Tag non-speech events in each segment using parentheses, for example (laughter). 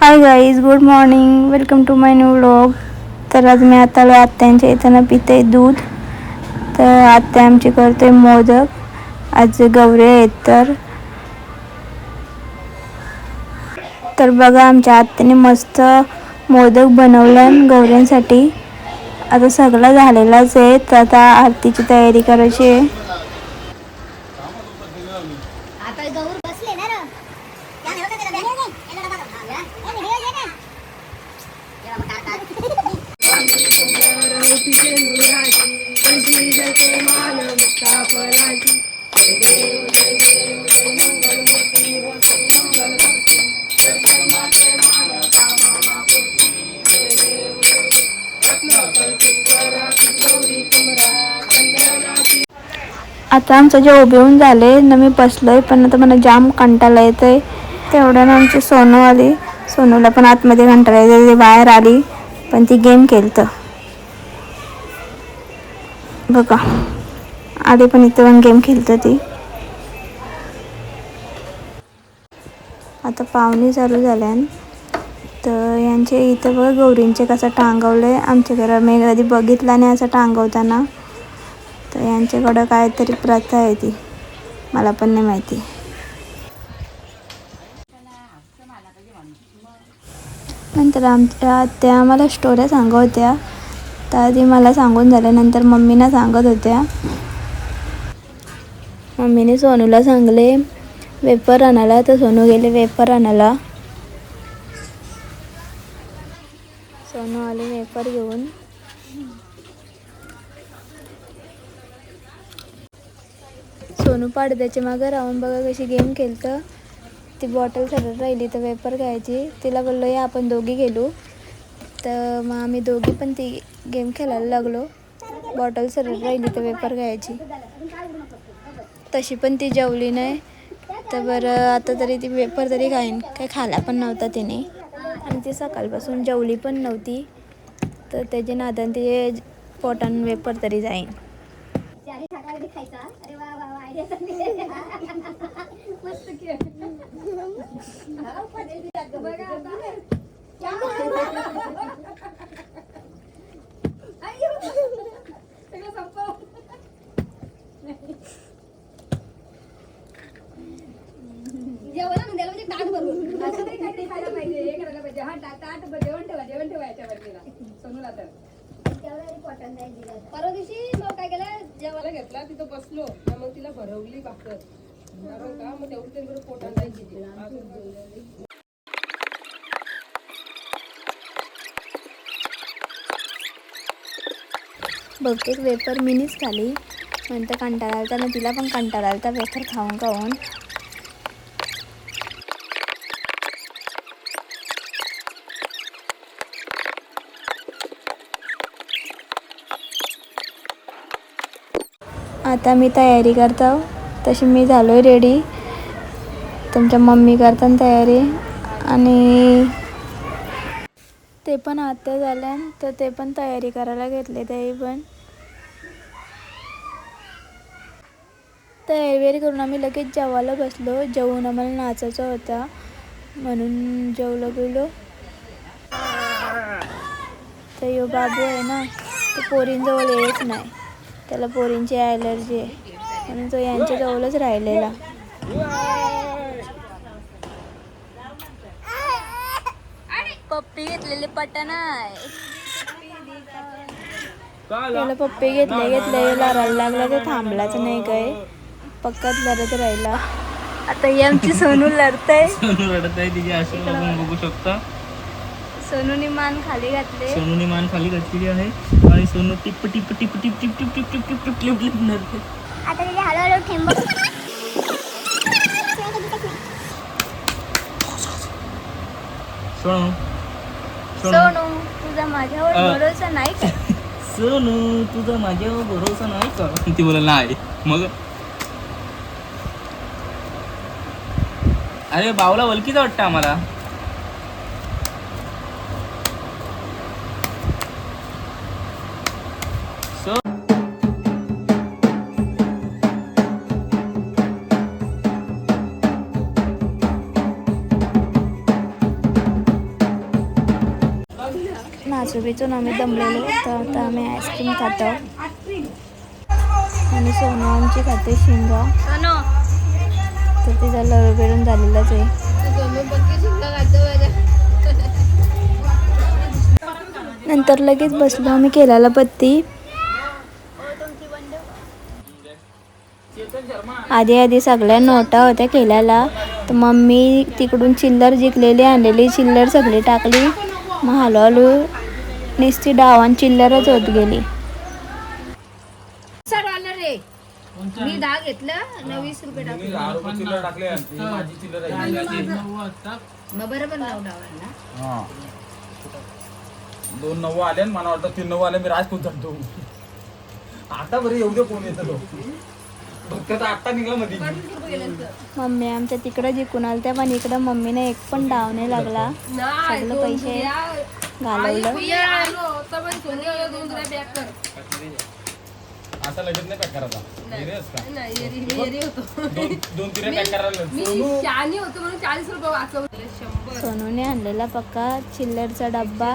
Hi guys good morning welcome to my new vlog तर आज मी आता आत्यांच्या इथं पिते दूध. तर आत्या आमची करते मोदक. आज गौरे आहेत तर. तर बघा आमच्या आत्याने मस्त मोदक बनवलं गवऱ्यांसाठी आता सगळं झालेलंच आहे. तर आता आरतीची तयारी करायची आहे. आता आमचं जे उभे होऊन झाले ना मी बसलोय पण आता मला जाम कंटाळा आहे तेवढ्यानं आमची सोनू आली. सोनूला पण आतमध्ये कंटाळा येते ती बाहेर आली पण ती गेम खेळतं. बघा. आधी पण इथं पण गेम खेळतं ती. आता पाहुणे चालू झाल्यान. तर यांचे इथं बघा गौरींचे कसं टांगवलं आहे आमच्या घरा मी कधी बघितला नाही असं टांगवताना. तर यांच्याकडं काहीतरी प्रथा आहे ती. मला पण नाही माहिती. नंतर आमच्या त्या आम्हाला स्टोऱ्या सांगत होत्या तर ती मला सांगून झाल्यानंतर मम्मीना सांगत होत्या. मम्मीने सोनूला सांगले वेपर आणायला. तर सोनू गेले वेपर आणायला. सोनू आले वेपर घेऊन. सोनू पाडद्याच्या मागं राहून बघा कशी गेम खेळतं. ती बॉटल सरळ राहिली तर वेपर घ्यायची तिला बोललो या आपण दोघी गेलो तर मग आम्ही दोघी पण ती गेम खेळायला लागलो. बॉटल सरळ राहिली तर वेपर घ्यायची तशी पण ती जेवली नाही. तर बरं आता तरी ती वेपर तरी खाईन. काही खाला पण नव्हता तिने. आणि ती सकाळपासून जेवली पण नव्हती. तर त्याच्या नादान तिचे पोटान वेपर तरी जाईन. मस्त खेळ सगळं संपव जेवण म्हणजे हे करायला पाहिजे हा ताट ताट जेवण ठेवा जेवण ठेवायच्या याच्यावर सोनूला तर. परवा दिवशी मग काय केलं? जेवायला घेतला तिथं बसलो. ना मग तिला भरवली भाकर. कारण का? मग तेवढी त्यांनी पोटात नाही बहुतेक वेपर मिनीच खाली. नंतर कंटाळा आलता ना तिला पण कंटाळा आलता वेफर खाऊन खाऊन. आता मी तयारी करतो. तशी मी झालो आहे रेडी तुमच्या मम्मी करता तयारी. आणि ते पण आत्या झाल्या तर ते पण तयारी करायला घेतले त्याही पण. तयारी वेरी करून आम्ही लगेच जेवायला बसलो. जेवून आम्हाला नाचायचा होता. म्हणून जेवलो गेलो तर यो बाबू आहे ना तो पोरींजवळ येत नाही. त्याला पोरींची ॲलर्जी आहे. म्हणून तो यांच्या जवळच राहिलेला. पप्पी घेतलेले पटन आहे. त्याला पप्पी घेतले घेतले लढायला लागला तर थांबलाच नाही काय. पक्काच लढत राहिला. आता ही आमची सोनू लढतय. सोनू लढत आहे तिची अशी बघू शकता. सोनूने मान खाली घातले सोनूने मान खाली घातलेली आहे आणि Sonu tip tip tip tip tip tip tip tip tip tip tip टिप नरते आता तिथे हळूहळू ठेंब सोनू सोनू सोनू तुझा माझ्यावर. भरोसा नाही का सोनू तुझा माझ्यावर भरोसा नाही का ती बोला नाही मग अरे बावला वलकीचा वाटतं आम्हाला नाचू बिचून आम्ही दमलेलो तर आता आम्ही आईस्क्रीम खातो. आणि सोनू आमची खाते शिंगा. तर तिचा लव बेडून झालेलाच आहे. नंतर लगेच बसलो आम्ही केल्याला पत्ती. आधी आधी सगळ्या नोटा होत्या केल्याला. तर मम्मी तिकडून चिल्लर जिंकलेली आणलेली चिल्लर सगळी टाकली. मग हळूहळू नुसती डावान चिल्लरच होत गेली. मी दहा घेतलं नवीस रुपये टाकले मग बरोबर नाव डावांना हा. दोन नऊ आले मला वाटतं तीन नऊ आले मी राजपूत जातो आता बरं एवढे कोण येतं तो? डोक्याचा आत्ता निघला मध्ये मम्मी आमच्या तिकडं जिंकून आल्या त्या पण इकडं मम्मीने एक पण डाव नाही लागला. सगळं पैसे घालवलं. आता लगेच नाही पॅक करायचा. दोन दोन तिरे पॅक करायला सोनूने आणलेला पक्का चिल्लरचा डब्बा.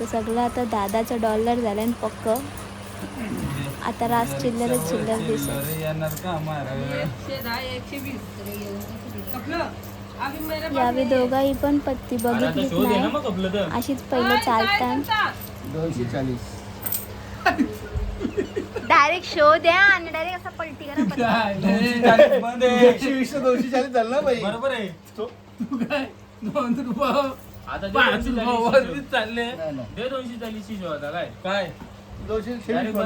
तर सगळं आता दादाचा डॉलर झालं आणि पक्क. आता रास चिल्लरच चिल्लर दिसत. अरे येणार का मारा? एकशे दहा एकशे वीस. यावी दोघाही पण पत्ती बघितलीच ना नाही अशीच पहिलं चालतात. दोनशे चाळीस डायरेक्ट शो द्या आणि डायरेक्ट असा पलटी करा दोनशे चाळीस (laughs) बंद आहे. एकशे वीस दोनशे चाळीस झालं ना बाई? बरोबर आहे. आता जे पाच दोनशे रुपये चाळीसची चालले. शोध. दे दोनशे चाळीसची शोध आता काय? काय? दोनशे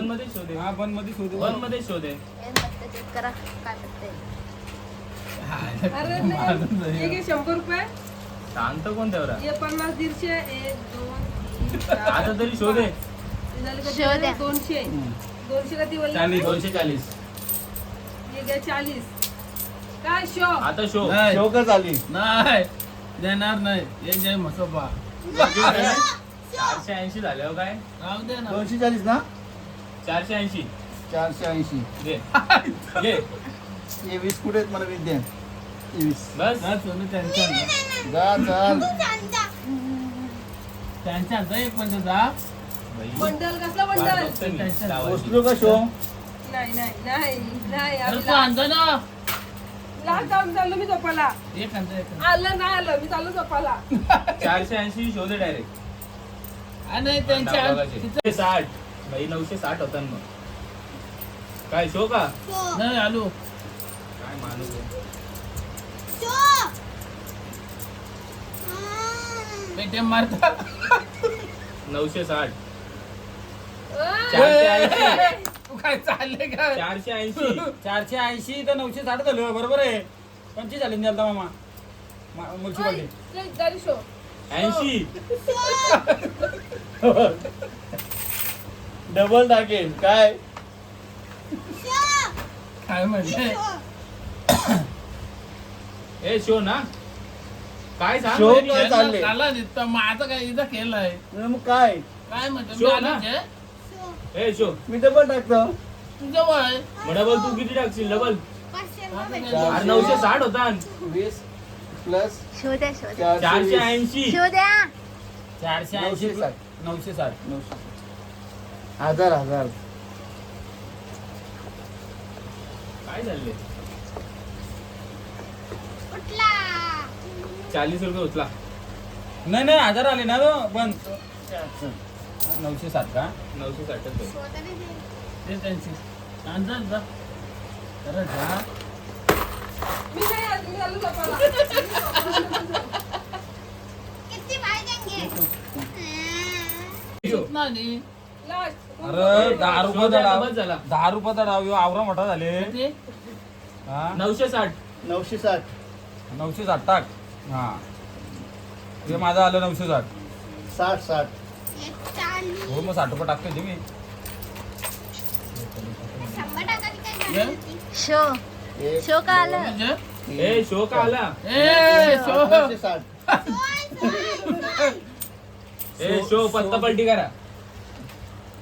मध्ये शोध हा बंदमध्ये शोधू वनमध्ये शोध करा काय अरे नाही. हे घे शंभर रुपये? शांत कोण तेवढा? हे पन्नास दीडशे एक दोन आता तरी शोध. हे झाले. दोनशे. दोनशे का ती? चाळीस. दोनशे चाळीस. हे घ्या चाळीस. काय शो? आता शो. शोकच आली नाही. देणार नाही. हे जय म्हसोबा. चारशे ऐंशी झाल्यावर काय? राहू दे ना. दोनशे चाळीस ना? चारशे ऐंशी. चारशे ऐंशी. घे घे (laughs) हे वीस कुठे आहेत मला विद्या? वीस बस. जा सोनू त्यांच्या. जा चाल त्यांच्या. जा एक मिनिट जा. बाई, बंडल कसला वाट बंडल बघतोय मी. त्यांच्या- लावायची. पोचलो का शो? नाही नाही नाही नाही अरे आम्ही तू आणजा ना. लहान जाऊन चाललो मी झोपाला एक. आलं नाही आलं मी चाललो झोपाला चारशे ऐंशी शोध डायरेक्ट हा, नाही त्यांच्या तिथं- साठ. बाई नऊशे साठ होता ना मग. काय शो का? नाही आलो. काय माणूस आहे. पेटीएम मारता नऊशे साठ. अय, चारशे ऐंशी. तू काय चालले का? चारशे ऐंशी. चारशे ऐंशी तर नऊशे साठ झालं. बरोबर आहे. पंचवीस झाले ना मामा. म्युन्सिपालिटी चल, जारी शो. ऐंशी. डबल (laughs) टाकेल. काय? काय म्हणजे ए शो ना. काय सांग शो बरं काय मी? चालले? काला दिसतं. माझं काय इथं केलंय? मग काय? काय म्हणतो? शो ना? आहे. ए शो. मी डबल टाकतो. तू जवळ आहे. मग डबल तू किती टाकशील? डबल अरे नऊशे साठ होता. वीस प्लस शो द्या शो द्या. चारशे ऐंशी. शो द्या. चारशे ऐंशी नऊशे साठ. नऊशे साठ. हजार हजार. काय झाले चाळीस रुपये उचला. नाही नाही हजार आले ना पण नऊशे साठ का? नऊशे साठच आहे. ते त्यांची. आणजा जा अरे जा. दहा रुपयाचा डाव झाला. दहा रुपयाचा डाव ह्यो आवरा मोठा झाले. नऊशे साठ. नऊशे साठ. नऊशे साठ टाक हा. हे माझं आलं नऊशे साठ. साठ साठ. हो मग साठ रुपये टाकतो मी शो. शो का आलं? म्हणजे? ए शो का आला? ए शो. साठ. ए शो पत्ता पलटी करा.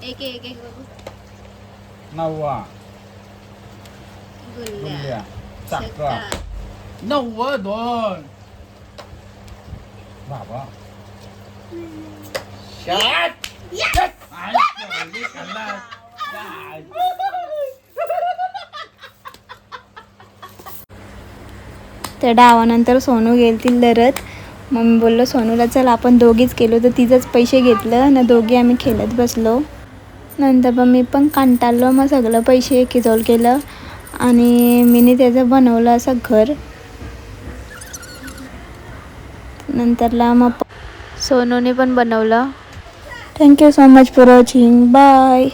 एक एक एक बघू. नव्वा. गुल्ल्या. गुल्ल्या. चाका नव्वद दोन बाबा. (laughs) त्या डावानंतर सोनू गेलतील लरत मग मी बोललो सोनूला चल आपण दोघीच केलो तर तिचंच पैसे घेतलं ना दोघी आम्ही खेळत बसलो. नंतर मग मी पण कंटाळलो मग सगळं पैसे एकीजवळ केलं. आणि मीने त्याचं बनवलं असं घर. नंतरला मग सोनूने पण बनवलं. Thank you so much for watching bye